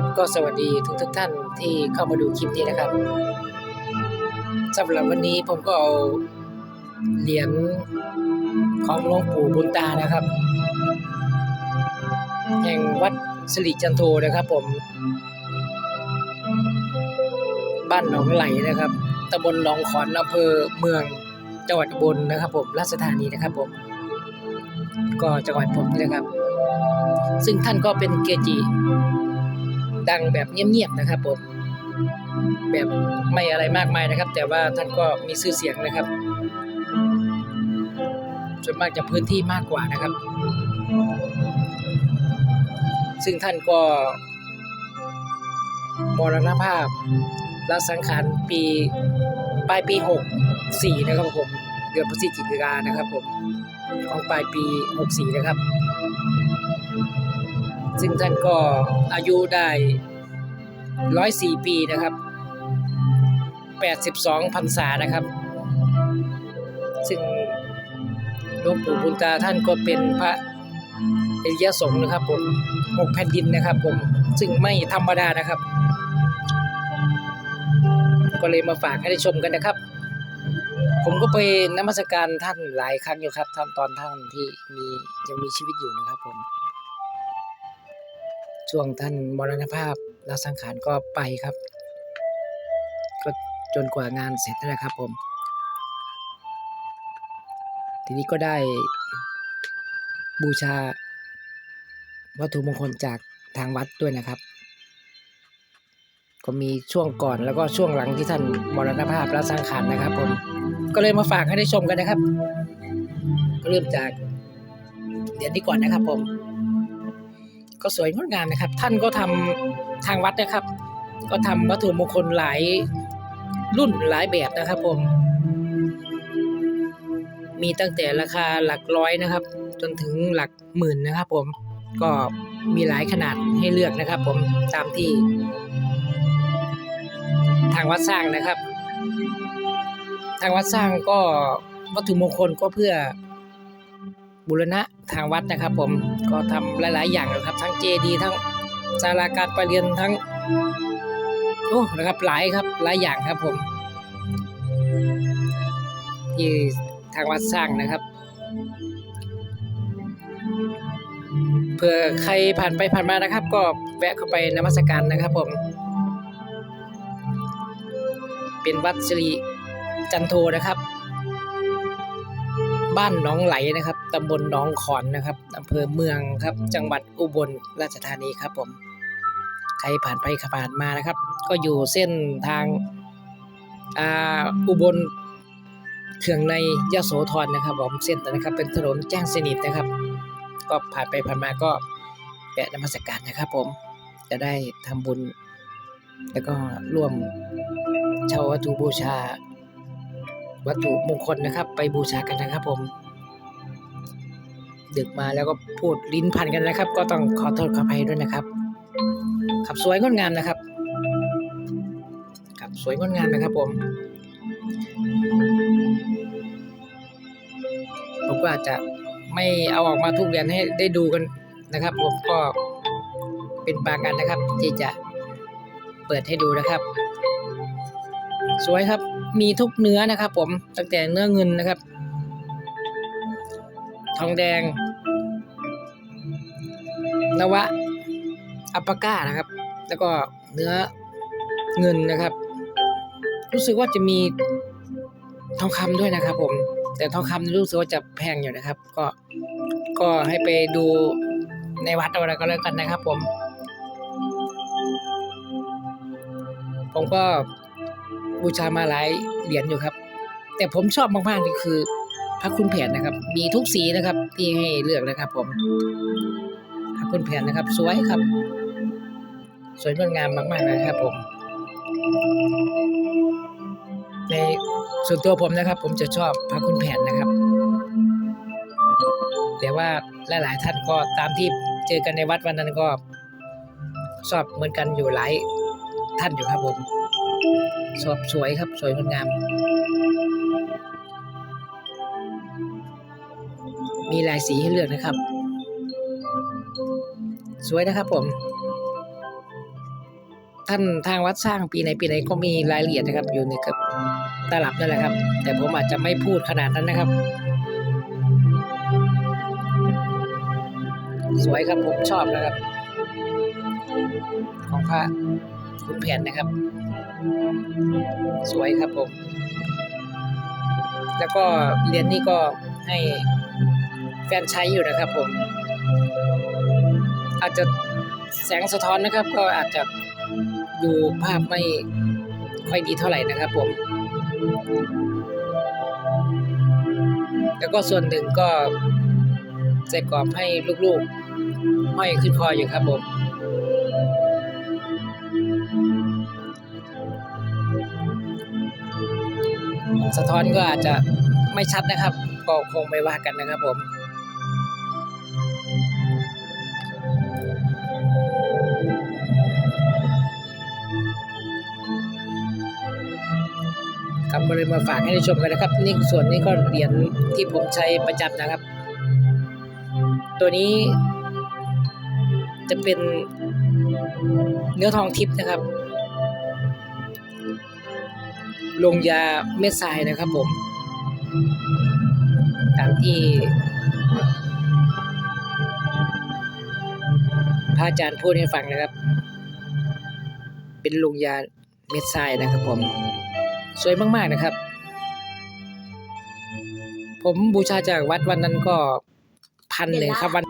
ครับ ก็สวัสดีทุกทุกท่านที่เข้ามาดูคลิปนี้นะครับสำหรับวันนี้ผมก็เอาเหรียญของหลวงปู่บุญตานะครับ แห่งวัดสิริจันโทนะครับ ผม บ้านหนองไหลนะครับตำบลหนองขอนอำเภอเมืองจังหวัดอุบลนะครับ ผมราชธานีนะครับผม ก็จังหวัดผมนี่นะครับ ซึ่งท่านก็เป็นเกจิ ดังแบบเงียบๆนะครับผมแบบไม่อะไรมากมายนะครับ แต่ว่าท่านก็มีชื่อเสียงนะครับส่วนมากจะพื้นที่มากกว่านะครับ ซึ่งท่านก็มรณภาพละสังขารปีปลายปี 64 นะครับผม เดือนพฤศจิกายนนะครับผมของปลายปี 64 นะครับ ซึ่งท่านก็อายุได้ 104ปีนะครับ82พรรษานะครับ ซึ่งหลวงปู่บุญตาท่านก็เป็นพระอริยสงฆ์นะครับผมหกแผ่นดินนะครับผมซึ่งไม่ธรรมดานะครับ ก็เลยมาฝากให้ได้ชมกันนะครับ ผมก็ไปนมัสการท่านหลายครั้งอยู่ครับท่านตอนท่านที่มียังมีชีวิตอยู่นะครับผมช่วงท่านมรณภาพ ลาสังขารก็ไปครับ ก็จนกว่างานเสร็จนั่นแหละครับผม ทีนี้ก็ได้บูชาวัตถุมงคลจากทางวัดด้วยนะครับ ก็มีช่วงก่อนแล้วก็ช่วงหลังที่ท่านมรณภาพลาสังขารนะครับผม ก็เลยมาฝากให้ได้ชมกันนะครับ ก็เริ่มจากเดี๋ยวนี้ก่อนนะครับผม ก็สวยงดงามนะครับ ท่านก็ทำทางวัดนะครับ ก็ทำวัตถุมงคลหลายรุ่นหลายแบบนะครับผม มีตั้งแต่ราคาหลักร้อยนะครับ จนถึงหลักหมื่นนะครับผมก็มีหลายขนาดให้เลือกนะครับผมตามที่ ทางวัดสร้างนะครับ ทางวัดสร้างก็วัตถุมงคลก็เพื่อ บูรณะทางวัดนะครับ ผมก็ทำหลาย ๆ อย่างนะครับ ทั้งเจดีทั้งศาลาการประเรียนทั้งโอ้นะครับหลายครับหลายอย่างครับผมที่ทางวัดสร้างนะครับเผื่อใครผ่านไปผ่านมานะครับ ก็แวะเข้าไปนมัสการนะครับผม เป็นวัดสิริจันโทนะครับ บ้านหนองไหลนะครับตำบลหนองขอนนะครับอำเภอเมืองครับ จังหวัดอุบลราชธานีครับผม ใครผ่านไปผ่านมานะครับ ก็อยู่เส้นทางอ่าอุบลเขื่องในยโสธรนะครับผมเส้นนะครับ เป็นถนนแจ้งสนิทนะครับ ก็ผ่านไปผ่านมาก็แวะนมัสกการนะครับ ผมจะได้ทำบุญ แล้วก็ร่วมเช่าวัตถุบูชา วัตถุมงคลนะครับ ไปบูชากันนะครับผม ดึกมาแล้วก็พูดลิ้นพันกันนะครับ ก็ต้องขอโทษขออภัยด้วยนะครับขับสวยงดงามนะครับขับสวยงดงามนะครับผมผมก็อาจจะไม่เอาออกมาทุกเดือนให้ได้ดูกันนะครับ ผมก็เป็นบางกันนะครับ ที่จะเปิดให้ดูนะครับ สวยครับ มีทุกเนื้อนะครับ ผมตั้งแต่เนื้อเงินนะครับ ทองแดงนวะอัปปาก้านะครับ แล้วก็เนื้อเงินนะครับ รู้สึกว่าจะมีทองคำด้วยนะครับ ผม แต่ทองคำรู้สึกว่าจะแพงอยู่นะครับ ก็ก็ให้ไปดูในวัดเอาอะไรก็แล้วกันนะครับ ผม ผมก็ บูชามาหลายเหรียญอยู่ครับ แต่ผมชอบมากๆนี่คือพระคุณแผนนะครับ มีทุกสีนะครับ ที่ให้เลือกนะครับ ผมพระคุณแผนนะครับ สวยครับ สวยงดงามมากๆเลยครับ ผม ในส่วนตัวผมนะครับ ผมจะชอบพระคุณแผนนะครับ แต่ว่าหลายๆท่านก็ตามที่เจอกันในวัดวันนั้นก็ชอบเหมือนกันอยู่หลายท่านอยู่ครับผม ชอบสวยครับสวยงดงาม มีหลายสีให้เลือกนะครับ สวยนะครับผม ท่านทางวัดสร้างปีไหนปีไหนก็มีรายละเอียดนะครับ อยู่ในกับตลับนั่นแหละครับ แต่ผมอาจจะไม่พูดขนาดนั้นนะครับ สวยครับผมชอบนะครับ ของพระขุนแผนนะครับ สวยครับผม แล้วก็เหรียญนี้ก็ให้แฟนใช้อยู่นะครับผม อาจจะแสงสะท้อนนะครับ ก็อาจจะดูภาพไม่ค่อยดีเท่าไหร่นะครับผม แล้วก็ส่วนหนึ่งก็ใส่กรอบให้ลูกๆ ห้อยขึ้นคออยู่ครับผม สะท้อนก็อาจจะไม่ชัดนะครับ ก็คงไม่ว่ากันนะครับผมครับก็เลยมาฝากให้ได้ชมกันนะครับ นี่ส่วนนี้ก็เหรียญที่ผมใช้ประจำนะครับ ตัวนี้จะเป็นเนื้อทองทิพย์นะครับ ลงยาเม็ดทรายนะครับผม ตามที่พระอาจารย์พูดให้ฟังนะครับ เป็นลงยาเม็ดทรายนะครับผม สวยมากๆนะครับ ผมบูชาจากวัดวันนั้นก็พันหนึ่งครับวัน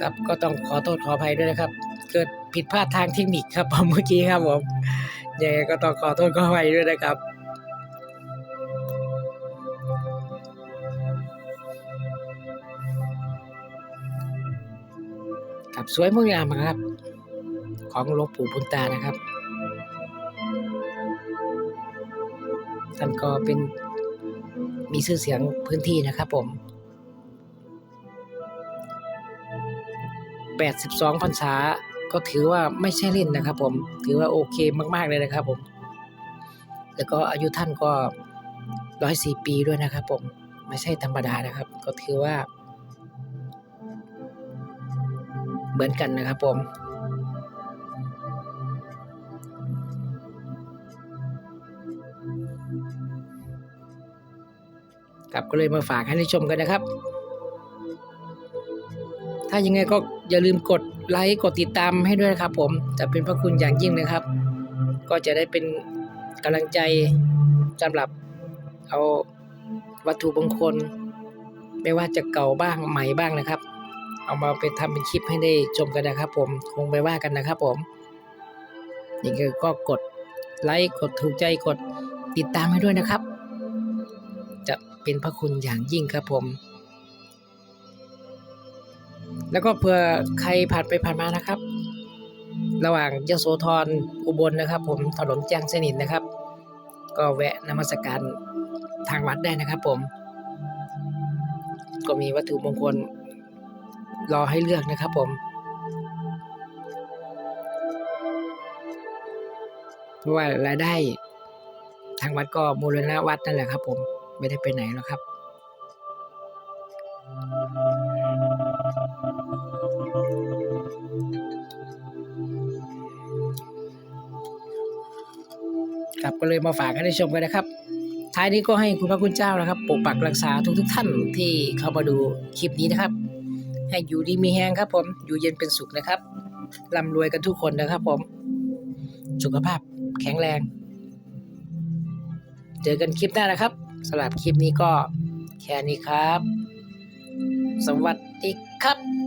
ครับก็ต้องขอโทษขออภัยด้วยนะครับ เกิดผิดพลาดทางเทคนิคครับผมเมื่อกี้ครับผม ยังไงก็ต้องขอโทษขออภัยด้วยนะครับครับสวยงดงามครับ ของหลวงปู่พุนตานะครับท่านก็เป็นมีชื่อเสียงพื้นที่นะครับผม 82พรรษา ก็ถือว่าไม่ใช่เล่นนะครับ ผมถือว่าโอเคมากๆเลยนะครับผมแล้วก็อายุท่านก็104ปีด้วยนะครับ ผมไม่ใช่ธรรมดานะครับ ก็ถือว่า เหมือนกันนะครับ ผมครับก็เลยมาฝากให้ได้ชมกันนะครับ ถ้ายังไงก็อย่าลืมกด ไลค์กดติดตามให้ด้วยนะครับ ผมจะเป็นพระคุณอย่างยิ่งนะครับ ก็จะได้เป็นกำลังใจสำหรับเอาวัตถุมงคล ไม่ว่าจะเก่าบ้างใหม่บ้างนะครับ เอามาเป็นทำเป็นคลิปให้ได้ชมกันนะครับ ผมคงไปว่ากันนะครับ ผมนี่คือก็กดไลค์กดถูกใจกดติดตามให้ด้วยนะครับ จะเป็นพระคุณอย่างยิ่งครับผม แล้วก็เผื่อใครผ่านไปผ่านมานะครับ ระหว่างยโสธรอุบลนะครับ ผมถนนแจ้งสนิทนะครับ ก็แวะนมัสการทางวัดได้นะครับ ผม ก็มีวัตถุมงคลรอให้เลือกนะครับ ผมเพราะว่ารายได้ทางวัดก็มูลนิธิวัดนั่นแหละครับ ผมไม่ได้ไปไหนหรอกครับ ครับก็เลยมาฝากให้ได้ชมกันนะครับ ท้ายนี้ก็ให้คุณพระคุณเจ้านะครับ ปกปักรักษาทุกทุกท่านที่เข้ามาดูคลิปนี้นะครับ ให้อยู่ดีมีแฮงครับ ผมอยู่เย็นเป็นสุขนะครับร่ำรวยกันทุกคนนะครับ ผม สุขภาพแข็งแรง เจอกันคลิปหน้านะครับสำหรับคลิปนี้ก็แค่นี้ครับ สวัสดีครับ